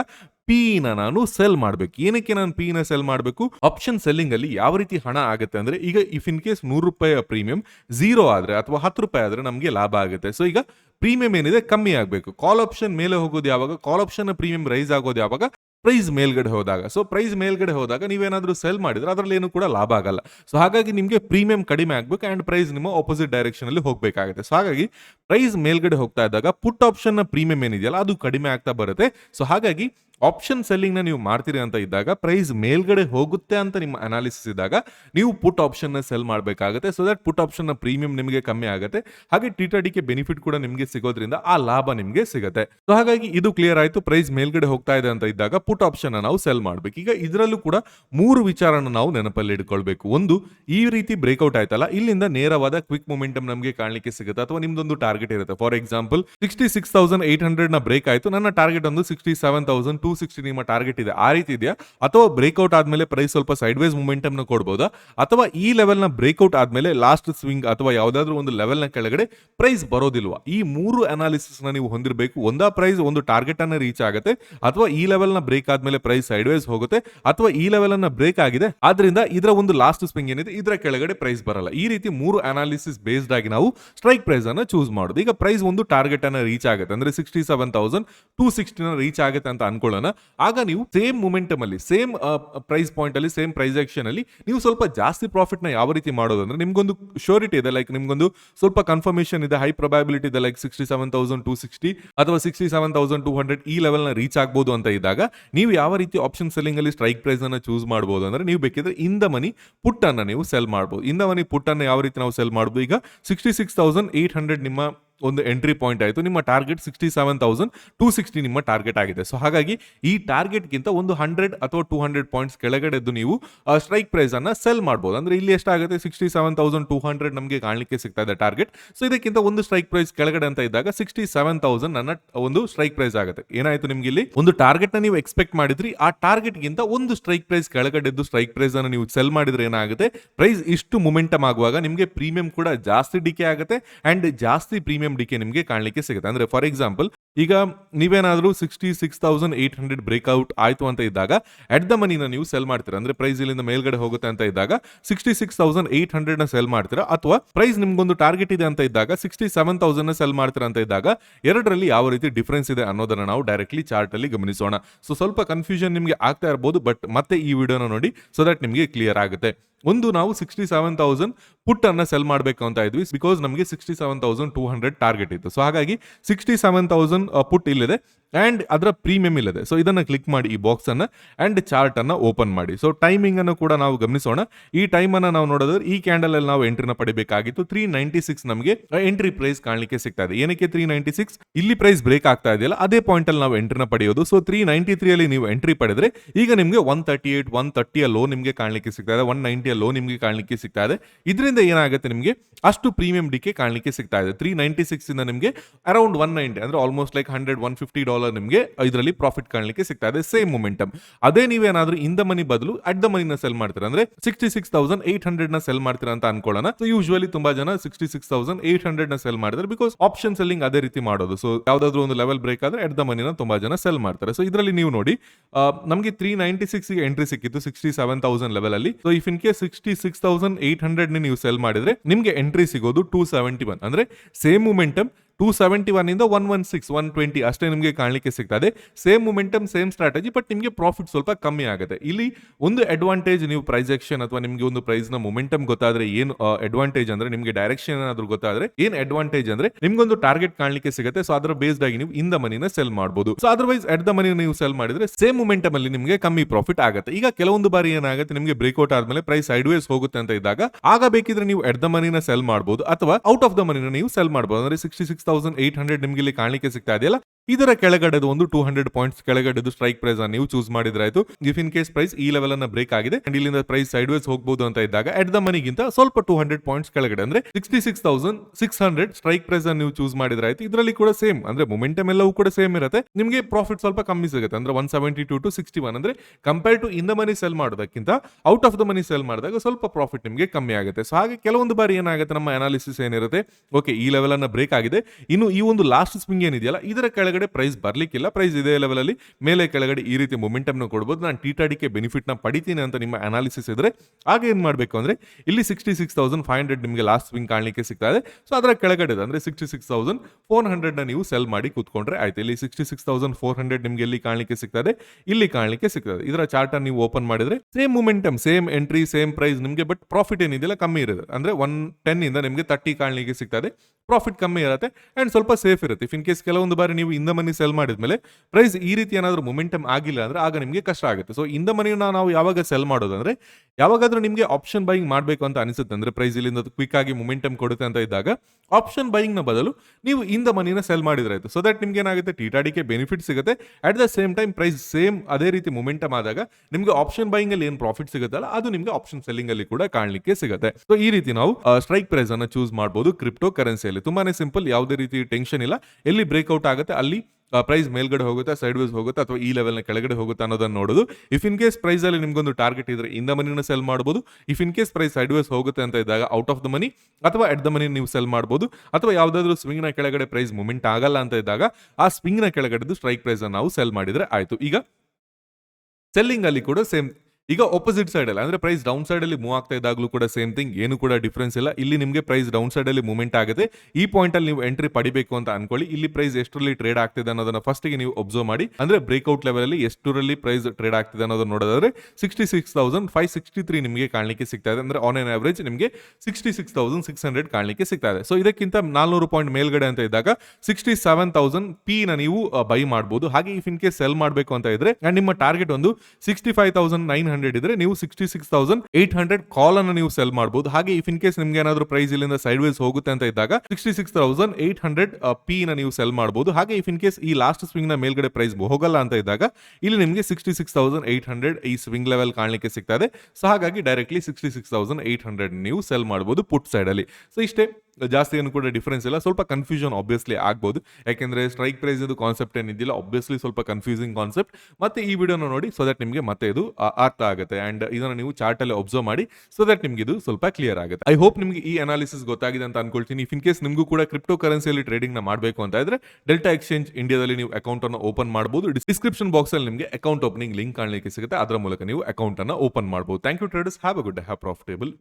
ಪಿ ನ ನಾನು ಸೆಲ್ ಮಾಡಬೇಕು. ಏನಕ್ಕೆ ನಾನು ಪಿ ನ ಸೆಲ್ ಮಾಡಬೇಕು? ಆಪ್ಷನ್ ಸೆಲ್ಲಿಂಗ್ ಅಲ್ಲಿ ಯಾವ ರೀತಿ ಹಣ ಆಗುತ್ತೆ ಅಂದ್ರೆ ಈಗ ಇಫ್ ಇನ್ ಕೇಸ್ ನೂರು ರೂಪಾಯಿ ಪ್ರೀಮಿಯಂ ಝೀರೋ ಆದ್ರೆ ಅಥವಾ ಹತ್ತು ರೂಪಾಯಿ ಆದ್ರೆ ನಮಗೆ ಲಾಭ ಆಗುತ್ತೆ. ಸೊ ಈಗ ಪ್ರೀಮಿಯಂ ಏನಿದೆ? ಕಮ್ಮಿ ಆಗಬೇಕು. ಕಾಲ್ ಆಪ್ಷನ್ ಮೇಲೆ ಹೋಗೋದು ಯಾವಾಗ? ಕಾಲ್ ಆಪ್ಷನ್ ಪ್ರೀಮಿಯಂ ರೈಸ್ ಆಗೋದು ಯಾವಾಗ? ಪ್ರೈಸ್ ಮೇಲ್ಗಡೆ ಹೋದಾಗ. ಸೊ ಪ್ರೈಸ್ ಮೇಲ್ಗಡೆ ಹೋದಾಗ ನೀವೇನಾದ್ರೂ ಸೆಲ್ ಮಾಡಿದ್ರೆ ಅದರಲ್ಲಿ ಏನು ಕೂಡ ಲಾಭ ಆಗಲ್ಲ. ಸೊ ಹಾಗಾಗಿ ನಿಮಗೆ ಪ್ರೀಮಿಯಂ ಕಡಿಮೆ ಆಗಬೇಕು ಅಂಡ್ ಪ್ರೈಸ್ ನಿಮ್ಮ ಆಪೋಸಿಟ್ ಡೈರೆಕ್ಷನ್ ಅಲ್ಲಿ ಹೋಗಬೇಕಾಗುತ್ತೆ. ಸೊ ಹಾಗಾಗಿ ಪ್ರೈಸ್ ಮೇಲ್ಗಡೆ ಹೋಗ್ತಾ ಇದ್ದಾಗ ಪುಟ್ ಆಪ್ಷನ್ನ ಪ್ರೀಮಿಯಂ ಏನಿದೆಯಲ್ಲ, ಅದು ಕಡಿಮೆ ಆಗ್ತಾ ಬರುತ್ತೆ. ಸೊ ಹಾಗಾಗಿ ಆಪ್ಷನ್ ಸೆಲ್ಲಿಂಗ್ನ ನೀವು ಮಾಡ್ತೀರಿ ಅಂತ ಇದ್ದಾಗ, ಪ್ರೈಸ್ ಮೇಲ್ಗಡೆ ಹೋಗುತ್ತೆ ಅಂತ ನಿಮ್ಮ ಅನಾಲಿಸಿಸ್ ಇದ್ದಾಗ ನೀವು ಪುಟ್ ಆಪ್ಷನ್ನ ಸೆಲ್ ಮಾಡಬೇಕಾಗುತ್ತೆ. ಸೊ ದಟ್ ಪುಟ್ ಆಪ್ಷನ್ನ ಪ್ರೀಮಿಯಂ ನಿಮಗೆ ಕಮ್ಮಿ ಆಗುತ್ತೆ. ಹಾಗೆ ಟಿಟಡಿಕೆ ಬೆನಿಫಿಟ್ ಕೂಡ ನಿಮಗೆ ಸಿಗೋದ್ರಿಂದ ಆ ಲಾಭ ನಿಮಗೆ ಸಿಗುತ್ತೆ. ಸೊ ಹಾಗಾಗಿ ಇದು ಕ್ಲಿಯರ್ ಆಯ್ತು. ಪ್ರೈಸ್ ಮೇಲ್ಗಡೆ ಹೋಗ್ತಾ ಇದೆ ಅಂತ ಇದ್ದಾಗ ಪುಟ್ ಆಪ್ಷನ್ ನಾವು ಸೆಲ್ ಮಾಡಬೇಕು. ಈಗ ಇದರಲ್ಲೂ ಕೂಡ ಮೂರು ವಿಚಾರನ ನಾವು ನೆನಪಲ್ಲಿ ಇಟ್ಕೊಳ್ಬೇಕು. ಒಂದು, ಈ ರೀತಿ ಬ್ರೇಕ್ಔಟ್ ಆಯ್ತಲ್ಲ, ಇಲ್ಲಿಂದ ನೇರವಾದ ಕ್ವಿಕ್ ಮೊಮೆಂಟಮ್ ನಮಗೆ ಕಾಣಲಿಕ್ಕೆ ಸಿಗುತ್ತೆ ಅಥವಾ ನಿಮ್ದೊಂದು ಟಾರ್ಗೆಟ್ ಇರುತ್ತೆ. For example sixty six thousand eight ಹಂಡ್ರೆಡ್ನ break ಆಯಿತು. ನನ್ನ ಟಾರ್ಗೆಟ್ ಒಂದು sixty seven thousand two sixty ನಿಮ್ಮ ಟಾರ್ಗೆಟ್ ಇದೆ. ಆ ರೀತಿ ಇದೆಯಾ? ಅಥವಾ ಬ್ರೇಕ್ಔಟ್ ಆದ್ಮೇಲೆ ಪ್ರೈಸ್ ಸ್ವಲ್ಪ ಸೈಡ್ ವೈಸ್ ಮೂಮೆಂಟಮ್ ಕೊಡ್ಬೋದಾ? ಅಥವಾ ಈ ಲೆವೆಲ್ನ ಬ್ರೇಕ್ಔಟ್ ಆದ್ಮೇಲೆ ಲಾಸ್ಟ್ ಸ್ವಿಂಗ್ ಅಥವಾ ಯಾವ್ದಾದ್ರು ಒಂದು ಲೆವೆಲ್ನ ಕೆಳಗಡೆ ಪ್ರೈಸ್ ಬರೋದಿಲ್ವಾ? ಈ ಮೂರು ಅನಾಲಿಸಿಸ್ನ ನೀವು ಹೊಂದಿರಬೇಕು. ಒಂದಾ ಪ್ರೈಸ್ ಒಂದು ಟಾರ್ಗೆಟ್ ಅನ್ನ ರೀಚ್ ಆಗುತ್ತೆ. ಅಥವಾ ಈ ಲೆವೆಲ್ನ ಬ್ರೇಕ್ ಆದ್ಮೇಲೆ ಪ್ರೈಸ್ ಸೈಡ್ ವೈಸ್ ಹೋಗುತ್ತೆ. ಅಥವಾ ಈ ಲೆವೆಲ್ ಅನ್ನ ಬ್ರೇಕ್ ಆಗಿದೆ. ಆದ್ರಿಂದ ಇದರ ಒಂದು ಲಾಸ್ಟ್ ಸ್ವಿಂಗ್ ಏನಿದೆ, ಇದರ ಕೆಳಗಡೆ ಪ್ರೈಸ್ ಬರಲ್ಲ. ಈ ರೀತಿ ಮೂರು ಅನಾಲಿಸಿಸ್ ಬೇಸ್ಡ್ ಆಗಿ ನಾವು ಸ್ಟ್ರೈಕ್ ಪ್ರೈಸ್ ಅನ್ನ ಚೂಸ್ ಮಾಡೋದು ಈಗ ಪ್ರೈಸ್ ಒಂದು ಟಾರ್ಗೆಟ್ ಅನ್ನ ರೀಚ್ ಆಗುತ್ತೆ. ಅಂದ್ರೆ ಸಿಕ್ಸ್ಟಿ ಸೆವೆನ್ ತೌಸಂಡ್ ಟೂ ಸಿಕ್ಸ್ಟಿನ ರೀಚ್ ಆಗುತ್ತೆ ಅಂತ ಅನ್ಕೊಳ್ಳೋಣ. ಆಗ ನೀವು ಸೇಮ್ ಮೂಮೆಂಟಮ್ ಅಲ್ಲಿ ಸೇಮ್ ಪ್ರೈಸ್ ಪಾಯಿಂಟ್ ಅಲ್ಲಿ ಸೇಮ್ ಪ್ರೈಸ್ ಆಕ್ಷನ್ ಅಲ್ಲಿ ನೀವು ಸ್ವಲ್ಪ ಜಾಸ್ತಿ ಪ್ರಾಫಿಟ್ನ ಯಾವ ರೀತಿ ಮಾಡೋದು ಅಂದ್ರೆ ನಿಮ್ಗೊಂದು ಶ್ಯೂರಿಟಿ ಇದೆ. ಲೈಕ್ ನಿಮ್ಗೊಂದು ಸ್ವಲ್ಪ ಕನ್ಫರ್ಮೇಷನ್ ಇದೆ ಹೈ ಪ್ರೊಬಾಬಿಲಿಟಿ ಇದೆ. Like sixty seven thousand two sixty ಅಥವಾ sixty seven thousand two hundred ಈ ಲೆವೆಲ್ನ ರೀಚ್ ಆಗ್ಬೋದು ಅಂತ ಇದ್ದಾಗ ನೀವು ಯಾವ ರೀತಿ ಆಪ್ಷನ್ ಸೆಲ್ಲಿಂಗ್ ಅಲ್ಲಿ ಸ್ಟ್ರೈಕ್ ಪ್ರೈಸ್ ಅನ್ನ ಚೂಸ್ ಮಾಡಬಹುದು ಅಂದ್ರೆ ನೀವು ಬೇಕಿದ್ರೆ ಇನ್ ದ ಮನಿ ಪುಟ್ ಅನ್ನ ನೀವು ಸೆಲ್ ಮಾಡಬಹುದು ಇನ್ ದ ಮನಿ ಪುಟ್ ಅನ್ನ ಯಾವ ರೀತಿ ನಾವು ಸೆಲ್ ಮಾಡಬಹುದು ಈಗ sixty six thousand eight hundred ನಿಮ್ಮ up ಒಂದು ಎಂಟ್ರಿ ಪಾಯಿಂಟ್ ಆಯಿತು. ನಿಮ್ಮ target sixty seven thousand two sixty ನಿಮ್ಮ ಟಾರ್ಗೆಟ್ ಆಗಿದೆ. ಸೊ ಹಾಗಾಗಿ ಈ ಟಾರ್ಗೆಟ್ಗಿಂತ ಒಂದು ಹಂಡ್ರೆಡ್ ಅಥವಾ ಟೂ ಹಂಡ್ರೆಡ್ ಪಾಯಿಂಟ್ಸ್ ಕೆಳಗಡೆದ್ದು ನೀವು ಸ್ಟ್ರೈಕ್ ಪ್ರೈಸ್ ಅನ್ನ ಸೆಲ್ ಮಾಡ್ಬೋದು. ಅಂದ್ರೆ ಇಲ್ಲಿ ಎಷ್ಟಾಗುತ್ತೆ? Sixty seven thousand two hundred ನಮಗೆ ಕಾಣಲಿಕ್ಕೆ ಸಿಗ್ತಾ ಇದೆ ಟಾರ್ಗೆಟ್ ಸೊ ಇದಕ್ಕಿಂತ ಒಂದು ಸ್ಟ್ರೈಕ್ ಪ್ರೈಸ್ ಕೆಳಗಡೆ ಅಂತ ಇದ್ದಾಗ ಸಿಕ್ಸ್ಟಿ ಸೆವೆನ್ ತೌಸಂಡ್ ನನ್ನ ಒಂದು ಸ್ಟ್ರೈಕ್ ಪ್ರೈಸ್ ಆಗುತ್ತೆ. ಏನಾಯ್ತು ನಿಮ್ಗೆ ಇಲ್ಲಿ? ಒಂದು ಟಾರ್ಗೆಟ್ನ ನೀವು ಎಕ್ಸ್ಪೆಕ್ಟ್ ಮಾಡಿದ್ರಿ. ಆ ಟಾರ್ಗೆಟ್ ಗಿಂತ ಒಂದು ಸ್ಟ್ರೈಕ್ ಪ್ರೈಸ್ ಕೆಳಗಡೆದ್ದು ಸ್ಟ್ರೈಕ್ ಪ್ರೈಸ್ ಅನ್ನು ನೀವು ಸೆಲ್ ಮಾಡಿದ್ರೆ ಏನಾಗುತ್ತೆ? ಪ್ರೈಸ್ ಇಷ್ಟು ಮೊಮೆಂಟಮ್ ಆಗುವಾಗ ನಿಮಗೆ ಪ್ರೀಮಿಯಂ ಕೂಡ ಜಾಸ್ತಿ ಡಿಕೆ ಆಗುತ್ತೆ. ಅಂಡ್ ಜಾಸ್ತಿ ಪ್ರೀಮಿಯಂ ಡಿಕೆ ನಿಮಗೆ ಕಾಣಲಿಕ್ಕೆ ಸಿಗುತ್ತೆ. ಅಂದ್ರೆ ಫಾರ್ ಎಕ್ಸಾಂಪಲ್ ಈಗ ನೀವೇನಾದರೂ sixty six thousand eight hundred breakout ಆಯ್ತು ಅಂತ ಇದ್ದಾಗ ಅಟ್ ದ ಮನಿನ ನೀವು ಸೆಲ್ ಮಾಡ್ತೀರಾ? ಅಂದ್ರೆ ಪ್ರೈಸ್ ಇಲ್ಲಿಂದ ಮೇಲ್ಗಡೆ ಹೋಗುತ್ತೆ ಅಂತ ಇದ್ದಾಗ ಸಿಕ್ಸ್ಟಿ ಸಿಕ್ಸ್ ತೌಸಂಡ್ ಏಟ್ ಹಂಡ್ರೆಡ್ನ ಸೆಲ್ ಮಾಡ್ತೀರಾ? ಅಥವಾ ಪ್ರೈಸ್ ನಿಮ್ಗೊಂದು ಟಾರ್ಗೆಟ್ ಇದೆ ಅಂತ ಇದ್ದಾಗ ಸಿಕ್ಸ್ಟಿ ಸೆವೆನ್ ತೌಸಂಡ್ನ ಸೆಲ್ ಮಾಡ್ತೀರಾ ಅಂತ ಇದ್ದಾಗ, ಎರಡರಲ್ಲಿ ಯಾವ ರೀತಿ ಡಿಫ್ರೆನ್ಸ್ ಇದೆ ಅನ್ನೋದನ್ನ ನಾವು ಡೈರೆಕ್ಟ್ಲಿ ಚಾರ್ಟ್ ಅಲ್ಲಿ ಗಮನಿಸೋಣ. ಸೊ ಸ್ವಲ್ಪ ಕನ್ಫ್ಯೂಷನ್ ನಿಮಗೆ ಆಗ್ತಾ ಇರಬಹುದು ಬಟ್ ಮತ್ತೆ ಈ ವಿಡಿಯೋನ ನೋಡಿ ಸೊ ದಟ್ ನಿಮಗೆ ಕ್ಲಿಯರ್ ಆಗುತ್ತೆ. ಒಂದು ನಾವು ಸಿಕ್ಸ್ಟಿ ಸೆವೆನ್ ತೌಸಂಡ್ ಪುಟ್ ಅನ್ನ ಸೆಲ್ ಮಾಡಬೇಕು ಅಂತ ಇದ್ವಿ ಬಿಕಾಸ್ ನಮಗೆ sixty seven thousand two hundred target ಇತ್ತು. ಸೊ ಹಾಗಾಗಿ ಸಿಕ್ಸ್ಟಿ ಸೆವೆನ್ ತೌಸಂಡ್ ಪುಟ್ ಇಲ್ಲಿದೆ. ಅಂಡ್ ಅದರ ಪ್ರೀಮಿಯಂ ಇಲ್ಲದೆ. ಸೊ ಇದನ್ನು ಕ್ಲಿಕ್ ಮಾಡಿ ಈ ಬಾಕ್ಸನ್ನು ಆ್ಯಂಡ್ ಚಾರ್ಟನ್ನು ಚಾರ್ಟ್ ಓಪನ್ ಮಾಡಿ. ಸೊ ಟೈಮಿಂಗ್ ಅನ್ನು ಕೂಡ ನಾವು ಗಮನಿಸೋಣ. ಈ ಟೈಮನ್ನು ನಾವು ನೋಡಿದ್ರೆ ಈ ಕ್ಯಾಂಡಲಲ್ಲಿ ನಾವು ಎಂಟ್ರಿನ ಪಡಿಬೇಕಾಗಿತ್ತು. ತ್ರೀ ನೈಂಟಿ ಸಿಕ್ಸ್ ನಮಗೆ ಎಂಟ್ರಿ ಪ್ರೈಸ್ ಕಾಣಲಿಕ್ಕೆ ಸಿಗ್ತಾ ಇದೆ. ಏನಕ್ಕೆ ತ್ರೀ ನೈಂಟಿ ಸಿಕ್ಸ್ ಇಲ್ಲಿ ಪ್ರೈಸ್ ಬ್ರೇಕ್ ಆಗ್ತಾ ಇದೆಯಲ್ಲ, ಅದೇ ಪಾಯಿಂಟಲ್ಲಿ ನಾವು ಎಂಟ್ರಿನ ಪಡೆಯೋದು. ಸೊ ತ್ರೀ ನೈಂಟಿ ತ್ರೀಯಲ್ಲಿ ನೀವು ಎಂಟ್ರಿ ಪಡೆದ್ರೆ, ಈಗ ನಿಮಗೆ ಒನ್ ತರ್ಟಿ ಏಟ್ ಒನ್ ತರ್ಟಿಯ ಲೋ ನಿಮಗೆ ಕಾಣಲಿಕ್ಕೆ ಸಿಗ್ತಾ ಇದೆ. ಒನ್ ನೈಂಟಿಯ ಲೋ ನಿಮಗೆ ಕಾಣಲಿಕ್ಕೆ ಸಿಗ್ತಾ ಇದೆ. ಇದರಿಂದ ಏನಾಗುತ್ತೆ ನಿಮಗೆ? ಅಷ್ಟು ಪ್ರೀಮಿಯಂ ಡಿಕೆ ಕಾಣಲಿಕ್ಕೆ ಸಿಗ್ತಾ ಇದೆ. ತ್ರೀ ನೈಂಟಿ ಸಿಕ್ಸ್ ಇಂದ ನಿಮಗೆ ಅರೌಂಡ್ ಒನ್ ನೈಂಟಿ ಅಂದ್ರೆ almost like hundred one fifty dollar ನಿಮಗೆ ಇದರಲ್ಲಿ ಪ್ರಾಫಿಟ್ ಕಾಣಲಿಕ್ಕೆ ಸಿಗ್ತಾ ಇದೆ ಸೇಮ್ ಮೊಮೆಂಟಮ್ ಅದೇ ನೀವೇನಾದ್ರೂ ಇನ್ ದ ಮನಿ ಬದಲು ಅಟ್ ದ ಮನಿನ ಸೆಲ್ ಮಾಡ್ತೀರಾ? ಅಂದ್ರೆ ಸಿಕ್ಸ್ಟಿ ಸಿಕ್ಸ್ ತೌಸಂಡ್ ಏಟ್ ಹಂಡ್ರೆಡ್ನ ಸೆಲ್ ಮಾಡ್ತೀರಾ ಅಂತ ಅನ್ಕೊಳ್ಳೋಣ. ಸೊ ಯೂಶುವಲಿ ತುಂಬಾ ಜನ ಸಿಕ್ಸ್ಟಿ ಸಿಕ್ಸ್ ತೌಸಂಡ್ ಏಟ್ ಹಂಡ್ರೆಡ್ನ ಸೆಲ್ ಮಾಡಿದ್ರೆ ಬಿಕಾಸ್ ಆಪ್ಷನ್ ಸೆಲ್ಲಿಂಗ್ ಅದೇ ರೀತಿ ಮಾಡೋದು. ಸೊ ಯಾವ್ದಾದ್ರು ಒಂದು ಲೆವೆಲ್ ಬ್ರೇಕ್ ಆದ್ರೆ ಅಟ್ ದ ಮನಿನ ತುಂಬಾ ಜನ ಸೆಲ್ ಮಾಡ್ತಾರೆ. ಸೊ ಇದರಲ್ಲಿ ನೀವು ನೋಡಿ ನಮಗೆ ತ್ರೀ ನೈಂಟಿ ಸಿಕ್ಸ್ ಎಂಟ್ರಿ ಸಿಕ್ಕಿತ್ತು ಸಿಕ್ಸ್ಟಿ ಸೆವೆನ್ ತೌಸಂಡ್ ಲೆವೆಲ್ ಅಲ್ಲಿ. So if in case sixty six thousand eight hundred ನೀವು ಸೆಲ್ ಮಾಡಿದ್ರೆ ನಿಮಗೆ ಎಂಟ್ರಿ ಸಿಗೋದು ಟೂ ಸೆವೆಂಟಿ ಒನ್ ಅಂದ್ರೆ same momentum two seventy one ಇಂದ one one six one twenty ಅಷ್ಟೇ ನಿಮಗೆ ಕಾಣಲಿಕ್ಕೆ ಸಿಗ್ತದೆ. Same momentum same strategy but ನಿಮಗೆ ಪ್ರಾಫಿಟ್ ಸ್ವಲ್ಪ ಕಮ್ಮಿ ಆಗುತ್ತೆ. ಇಲ್ಲಿ ಒಂದು ಅಡ್ವಾಂಟೇಜ್ ನೀವು ಪ್ರೈಸ್ ಆಕ್ಷನ್ ಅಥವಾ ನಿಮಗೆ ಒಂದು ಪ್ರೈಸ್ನ ಮೊಮೆಂಟಮ್ ಗೊತ್ತಾದ್ರೆ ಏನು ಅಡ್ವಾಂಟೇಜ್ ಅಂದ್ರೆ, ನಿಮಗೆ ಡೈರೆಕ್ಷನ್ ಏನಾದರೂ ಗೊತ್ತಾದ್ರೆ ಏನ್ ಅಡ್ವಾಂಟೇಜ್ ಅಂದ್ರೆ, ನಿಮ್ಗೊಂದು ಟಾರ್ಗೆಟ್ ಕಾಣಲಿಕ್ಕೆ ಸಿಗುತ್ತೆ. ಸೊ ಅದರ ಬೇಸ್ಡ್ ಆಗಿ ನೀವು ಇಂದ ಮನಿನ ಸೆಲ್ ಮಾಡಬಹುದು so otherwise at the money ನೀವು ಸೆಲ್ ಮಾಡಿದ್ರೆ ಸೇಮ್ ಮೊಮೆಂಟಮ್ ಅಲ್ಲಿ ನಿಮಗೆ ಕಮ್ಮಿ ಪ್ರಾಫಿಟ್ ಆಗುತ್ತೆ. ಈಗ ಕೆಲವೊಂದು ಬಾರಿ ಏನಾಗುತ್ತೆ, ನಿಮಗೆ ಬ್ರೇಕ್ಔಟ್ ಆದ್ಮೇಲೆ ಪ್ರೈಸ್ ಸೈಡ್ವೇಸ್ ಹೋಗುತ್ತೆ ಅಂತ ಇದ್ದಾಗ ಆಗ ಬೇಕಿದ್ರೆ ನೀವು ಎಟ್ ದ ಮನಿನ ಸೆಲ್ ಮಾಡಬಹುದು ಅಥವಾ ಔಟ್ ಆಫ್ ದ ಮನಿನ ನೀವು ಸೆಲ್ ಮಾಡಬಹುದು ಅಂದ್ರೆ sixty six thousand eight hundred ನಿಮಗೆ ಇಲ್ಲಿ ಕಾಣಲಿಕ್ಕೆ ಸಿಗ್ತಾ ಇದೆಯಲ್ಲ ಇದರ ಕೆಳಗಡೆದು ಒಂದು ಟೂ ಹಂಡ್ರೆಡ್ ಪಾಯಿಂಟ್ಸ್ ಕೆಳಗಡೆದು ಸ್ಟ್ರೈಕ್ ಪ್ರೈಸ್ ಅನ್ನು ನೀವು ಚೂಸ್ ಮಾಡಿದ್ರೆ ಆಯ್ತು ಇಫ್ ಇನ್ ಕೇಸ್ ಪ್ರೈಸ್ ಈ ಲೆವೆಲ್ ಅನ್ನ ಬ್ರೇಕ್ ಆಗಿದೆ ಅಂಡ್ ಇಲ್ಲಿಂದ ಪ್ರೈಸ್ ಸೈಡ್ ವೈಸ್ ಹೋಗಬಹುದು ಅಂತ ಇದ್ದಾಗ ಎಟ್ ದ ಮನಿಗಿಂತ ಸ್ವಲ್ಪ ಟೂ ಹಂಡ್ರೆಡ್ ಪಾಯಿಂಟ್ಸ್ ಕೆಳಗಡೆ ಅಂದ್ರೆ sixty six thousand six hundred strike price ಅನ್ನು ನೀವು ಚೂಸ್ ಮಾಡಿದ್ರೆ ಆಯ್ತು ಇದರಲ್ಲಿ ಕೂಡ ಸೇಮ್ ಅಂದ್ರೆ ಮೊಮೆಂಟಮ್ ಎಲ್ಲವೂ ಕೂಡ ಸೇಮ್ ಇರುತ್ತೆ. ನಿಮಗೆ ಪ್ರಾಫಿಟ್ ಸ್ವಲ್ಪ ಕಮ್ಮಿ ಸಿಗುತ್ತೆ ಅಂದ್ರೆ one seventy two two sixty one ಅಂದ್ರೆ compare to in the money sell ಮಾಡೋದಕ್ಕಿಂತ out of the money sell ಮಾಡಿದಾಗ ಸ್ವಲ್ಪ ಪ್ರಾಫಿಟ್ ನಿಮಗೆ ಕಮ್ಮಿ ಆಗುತ್ತೆ. ಸೊ ಹಾಗೆ ಕೆಲವೊಂದು ಬಾರಿ ಏನಾಗುತ್ತೆ ನಮ್ಮ ಅನಾಲಿಸಿಸ್ ಏನಿರುತ್ತೆ? ಓಕೆ ಈ ಲೆವೆಲ್ ಅನ್ನ ಬ್ರೇಕ್ ಆಗಿದೆ. ಇನ್ನು ಈ ಒಂದು ಲಾಸ್ಟ್ ಸ್ವಿಂಗ್ ಏನಿದೆಯಲ್ಲ, ಇದರ ಕೆಳಗಡೆ ಪ್ರೈಸ್ ಬರ್ಲಿಕ್ಕಿಲ್ಲ. ಪ್ರೈಸ್ ಇದೇ ಲೆವೆಲಲ್ಲಿ ಮೇಲೆ ಕೆಳಗಡೆ ಈ ರೀತಿ ಮೊಮೆಂಟಮ್ನ ಕೊಡ್ಬೋದು. ನಾನು ಟಿಟಾಡಿಕೆ ಬೆನಿಫಿಟ್ನ ಪಡಿತೀನಿ ಅಂತ ನಿಮ್ಮ ಅನಾಲಿಸಿಸ್ ಇದ್ರೆ ಆಗ ಏನು ಮಾಡಬೇಕು ಅಂದ್ರೆ ಇಲ್ಲಿ sixty six thousand five hundred ನಿಮಗೆ ಲಾಸ್ಟ್ ಸ್ವಿಂಗ್ ಕಾಣಲಿಕ್ಕೆ ಸಿಗ್ತಾ ಇದೆ. ಸೊ ಅದರ ಕೆಳಗಡೆ ಅಂದ್ರೆ ಸಿಕ್ಸ್ಟಿ ಸಿಕ್ಸ್ ತೌಸಂಡ್ ಫೋರ್ ಹಂಡ್ರೆಡ್ನ ನೀವು ಸೆಲ್ ಮಾಡಿ ಕೂತ್ಕೊಂಡ್ರೆ ಆಯ್ತು. ಇಲ್ಲಿ sixty six thousand four hundred ನಿಮಗೆ ಇಲ್ಲಿ ಕಾಣಲಿಕ್ಕೆ ಸಿಗ್ತದೆ ಇಲ್ಲಿ ಕಾಣಲಿಕ್ಕೆ ಸಿಗ್ತದೆ ಇದರ ಚಾರ್ಟ್ ನೀವು ಓಪನ್ ಮಾಡಿದ್ರೆ same momentum same entry same price ನಿಮಗೆ ಬಟ್ ಪ್ರಾಫಿಟ್ ಏನಿದೆಯಲ್ಲ ಕಮ್ಮಿ ಇರುತ್ತೆ. ಅಂದರೆ ಒನ್ ಟೆನ್ ಇಂದ ನಿಮಗೆ ತರ್ಟಿ ಕಾಣಲಿಕ್ಕೆ ಸಿಗ್ತದೆ ಪ್ರಾಫಿಟ್ ಕಮ್ಮಿ ಇರುತ್ತೆ ಅಂಡ್ ಸ್ವಲ್ಪ ಸೇಫ್ ಇರುತ್ತೆ. ಇಫ್ ಇನ್ ಕೇಸ್ ಕೆಲವೊಂದು ಬಾರಿ ನೀವು ಇಂದ ಮನಿ ಸೆಲ್ ಮಾಡಿದ್ಮೇಲೆ ಪ್ರೈಸ್ ಈ ರೀತಿ ಏನಾದರೂ ಮೊಮೆಂಟಮ್ ಆಗಿಲ್ಲ ಅಂದ್ರೆ ಆಗ ನಿಮಗೆ ಕಷ್ಟ ಆಗುತ್ತೆ. ಸೊ ಇಂದ ಮನಿನ ನಾವು ಯಾವಾಗ ಸೆಲ್ ಮಾಡೋದಂದ್ರೆ ಯಾವಾಗಾದ್ರೂ ನಿಮಗೆ ಆಪ್ಷನ್ ಬೈಯಿಂಗ್ ಮಾಡಬೇಕು ಅಂತ ಅನಿಸುತ್ತೆ. ಅಂದ್ರೆ ಪ್ರೈಸ್ ಇಲ್ಲಿಂದ ಕ್ವಿಕ್ ಆಗಿ ಮೊಮೆಂಟಮ್ ಕೊಡುತ್ತೆ ಅಂತ ಇದ್ದಾಗ ಆಪ್ಷನ್ ಬೈಯಿಂಗ್ನ ಬದಲು ನೀವು ಇಂದ ಮನಿನ ಸೆಲ್ ಮಾಡಿದ್ರೆ ಆಯ್ತು. ಸೊ ದಟ್ ನಿಮ್ಗೆ ಏನಾಗುತ್ತೆ? ಟಿಟಾಡಿಕೆ ಬೆನಿಫಿಟ್ ಸಿಗುತ್ತೆ. At the same time price same ಅದೇ ರೀತಿ ಮೊಮೆಂಟಮ್ ಆದಾಗ ನಿಮಗೆ ಆಪ್ಷನ್ ಬೈಯಿಂಗ್ ಅಲ್ಲಿ ಏನು ಪ್ರಾಫಿಟ್ ಸಿಗುತ್ತಲ್ಲ, ಅದು ನಿಮಗೆ ಆಪ್ಷನ್ ಸೆಲ್ಲಿಂಗ್ ಅಲ್ಲಿ ಕೂಡ ಕಾಣಲಿಕ್ಕೆ ಸಿಗುತ್ತೆ. ಸೊ ಈ ರೀತಿ ನಾವು ಸ್ಟ್ರೈಕ್ ಪ್ರೈಸ್ ಅನ್ನು ಚೂಸ್ ಮಾಡಬಹುದು ಕ್ರಿಪ್ಟೋ ಕರೆನ್ಸಿಯಲ್ಲಿ ತುಂಬಾನೇ ಸಿಂಪಲ್ ಯಾವುದೇ ರೀತಿ ಟೆನ್ಷನ್ ಇಲ್ಲ. ಎಲ್ಲಿ ಬ್ರೇಕ್ಔಟ್ ಆಗುತ್ತೆ, ಅಲ್ಲಿ ಪ್ರೈಸ್ ಮೇಲ್ಗಡೆ ಹೋಗುತ್ತೆ ಸೈಡ್ ವೈಸ್ ಹೋಗುತ್ತೆ, ಅಥವಾ ಈ ಲೆವೆಲ್ನ ಕೆಳಗಡೆ ಹೋಗುತ್ತೆ ಅನ್ನೋದನ್ನ ನೋಡೋದು. ಇಫ್ ಇನ್ ಕೇಸ್ ಪ್ರೈಸ್ ಅಲ್ಲಿ ನಿಮ್ಗೊಂದು ಟಾರ್ಗೆಟ್ ಇದ್ರೆ ಇಂದ ಮನಿನ ಸೆಲ್ ಮಾಡಬಹುದು if in case price side wise ಹೋಗುತ್ತೆ ಅಂತ ಇದ್ದಾಗ ಔಟ್ ಆಫ್ ದ ಮನಿ ಅಥವಾ ಎಟ್ ದ ಮನಿ ನೀವು ಸೆಲ್ ಮಾಡಬಹುದು ಅಥವಾ ಯಾವ್ದಾದ್ರು ಸ್ವಿಂಗ್ನ ಕೆಳಗಡೆ ಪ್ರೈಸ್ ಮೂಮೆಂಟ್ ಆಗಲ್ಲ ಅಂತ ಇದ್ದಾಗ, ಆ ಸ್ವಿಂಗ್ನ ಕೆಳಗಡೆದು ಸ್ಟ್ರೈಕ್ ಪ್ರೈಸ್ ನಾವು ಸೆಲ್ ಮಾಡಿದ್ರೆ ಆಯ್ತು. ಈಗ ಸೆಲ್ಲಿಂಗ್ ಅಲ್ಲಿ ಕೂಡ ಸೇಮ್ ಈಗ ಆಪೋಸಿಟ್ ಸೈಡ್ ಅಲ್ಲಿ, ಅಂದ್ರೆ ಪ್ರೈಸ್ ಡೌನ್ ಸೈಡ್ ಅಲ್ಲಿ ಮೂವ್ ಆಗ್ತಾ ಇದ್ದಾಗಲೂ ಕೂಡ ಸೇಮ್ ಥಿಂಗ್ ಏನು ಕೂಡ ಡಿಫ್ರೆನ್ಸ್ ಇಲ್ಲ. ಇಲ್ಲಿ ನಿಮಗೆ ಪ್ರೈಸ್ ಡೌನ್ ಸೈಡ್ ಅಲ್ಲಿ ಮೂವ್ಮೆಂಟ್ ಆಗುತ್ತೆ. ಈ ಪಾಯಿಂಟ್ ಅಲ್ಲಿ ನೀವು ಎಂಟ್ರಿ ಪಡಿಬೇಕು ಅಂತ ಅನ್ಕೊಳ್ಳಿ. ಇಲ್ಲಿ ಪ್ರೈಸ್ ಎಷ್ಟರಲ್ಲಿ ಟ್ರೇಡ್ ಆಗ್ತಿದೆ ಅನ್ನೋದನ್ನ ಫಸ್ಟ್ಗೆ ನೀವು ಒಬ್ಸರ್ವ್ ಮಾಡಿ. ಅಂದ್ರೆ ಬ್ರೇಕ್ಔಟ್ ಲೆವೆಲ್ ಅಲ್ಲಿ ಎಷ್ಟರಲ್ಲಿ ಪ್ರೈಸ್ ಟ್ರೇಡ್ ಆಗ್ತಿದೆ ಅನ್ನೋದನ್ನ ನೋಡೋದಾದ್ರೆ sixty six thousand five sixty three ನಿಮಗೆ ಕಾಣಲಿಕ್ಕೆ ಸಿಗ್ತಾ ಇದೆ. ಅಂದ್ರೆ ಆನ್ ಎನ್ ಅವರೇಜ್ ನಿಮಗೆ sixty six thousand six hundred ಕಾಣಲಿಕ್ಕೆ ಸಿಗ್ತಾ ಇದೆ. ಸೊ ಇದಕ್ಕಿಂತ ನಾಲ್ನೂರು ಪಾಯಿಂಟ್ ಮೇಲ್ಗಡೆ ಅಂತ ಇದ್ದಾಗ ಸಿಕ್ಸ್ಟಿ ಸೆವೆನ್ ತೌಸಂಡ್ ಪಿ ನ ನೀವು ಬೈ ಮಾಡಬಹುದು ಹಾಗೆ ಇಫ್ ಇನ್ ಕೇಸ್ ಸೆಲ್ ಮಾಡಬೇಕು ಅಂತ ಇದ್ರೆ ಅಂಡ್ ನಿಮ್ಮ ಟಾರ್ಗೆಟ್ ಒಂದು sixty five thousand nine hundred ಇದ್ರೆ ನೀವು sixty six thousand eight hundred call ಅನ್ನು ನೀವು ಸೆಲ್ ಮಾಡಬಹುದು ಹಾಗೆ ಇಫ್ ಇನ್ ಕೇಸ್ ನಿಮ್ಗೆ ಏನಾದ್ರು ಪ್ರೈಸ್ ಇಲ್ಲಿಂದ ಸೈಡ್ ವೈಸ್ ಹೋಗುತ್ತೆ ಅಂತ ಇದ್ದಾಗ sixty six thousand eight hundred P ನ ನೀವು ಸೆಲ್ ಮಾಡಬಹುದು ಹಾಗೆ ಇಫ್ ಇನ್ ಕೇಸ್ ಈ ಲಾಸ್ಟ್ ಸ್ವಿಂಗ್ನ ಮೇಲ್ಗಡೆ ಪ್ರೈಸ್ ಹೋಗಲ್ಲ ಅಂತ ಇದ್ದಾಗ ಇಲ್ಲಿ ನಿಮಗೆ sixty six thousand eight hundred ಈ ಸ್ವಿಂಗ್ ಲೆವೆಲ್ ಕಾಣಲಿಕ್ಕೆ ಸಿಗ್ತದೆ ಇದೆ. ಸೊ ಹಾಗಾಗಿ directly sixty six thousand eight hundred ನೀವು ಸೆಲ್ ಮಾಡಬಹುದು ಪುಟ್ ಸೈಡ್ ಅಲ್ಲಿ. ಸೊ ಇಷ್ಟೇ, ಜಾಸ್ತಿ ಏನು ಕೂಡ ಡಿಫ್ರೆನ್ಸ್ ಇಲ್ಲ. ಸ್ವಲ್ಪ ಕನ್ಫ್ಯೂಷನ್ ಆಬ್ವಿಯಸ್ಲಿ ಆಗ್ಬೋದು. ಯಾಕೆಂದ್ರೆ ಸ್ಟ್ರೈಕ್ ಪ್ರೈಸ್ ಇದು ಕಾನ್ಸೆಪ್ಟ್ ಏನಿದ್ದಿಲ್ಲ ಆಬ್ವಿಯಸ್ಲಿ ಸ್ವಲ್ಪ ಕನ್ಫ್ಯೂಸಿಂಗ್ ಕಾನ್ಸೆಪ್ಟ್ ಮತ್ತೆ ಈ ವಿಡಿಯೋನ ನೋಡಿ ಸೊ ದಟ್ ನಿಮಗೆ ಮತ್ತೆ ಇದು ಅರ್ಥ ಆಗುತ್ತೆ ಅಂಡ್ ಇದನ್ನ ನೀವು ಚಾರ್ಟ್ ಅಲ್ಲಿ ಮಾಡಿ ಸೊ ದಟ್ ನಿಮ್ಗೆ ಇದು ಸ್ವಲ್ಪ ಕ್ಲಿಯರ್ ಆಗುತ್ತೆ. ಐ ಹೋಪ್ ನಿಮಗೆ ಈ ಅನಾಲಿಸಿಸ್ ಗೊತ್ತಾಗಿದೆ ಅಂತ ಅನ್ಕೊಳ್ತೀನಿ. ಇಫ್ ಇನ್ ಕೇಸ್ ನಿಮಗೂ ಕೂಡ ಕ್ರಿಪ್ಟೋ ಕರೆನ್ಸಿಯಲ್ಲಿ ಟ್ರೇಡಿಂಗ್ನ ಮಾಡಬೇಕು ಅಂತ ಇದ್ರೆ ಡೆಲ್ಟಾ ಎಕ್ಸ್ಚೇಂಜ್ ಇಂಡಿಯಾದಲ್ಲಿ ನೀವು ಅಕೌಂಟ್ ಅನ್ನು ಓಪನ್ ಮಾಡಬಹುದು ಡಿಸ್ಕ್ರಿಪ್ಷನ್ ಬಾಕ್ಸ್ ಅಲ್ಲಿ ನಿಮಗೆ ಅಕೌಂಟ್ ಓಪನಿಂಗ್ ಲಿಂಕ್ ಕಾಣಲಿಕ್ಕೆ ಸಿಗುತ್ತೆ. ಅದರ ಮೂಲಕ ನೀವು ಅಕೌಂಟ್ ಅನ್ನು ಓಪನ್ ಮಾಡಬಹುದು thank you traders have a good have profitable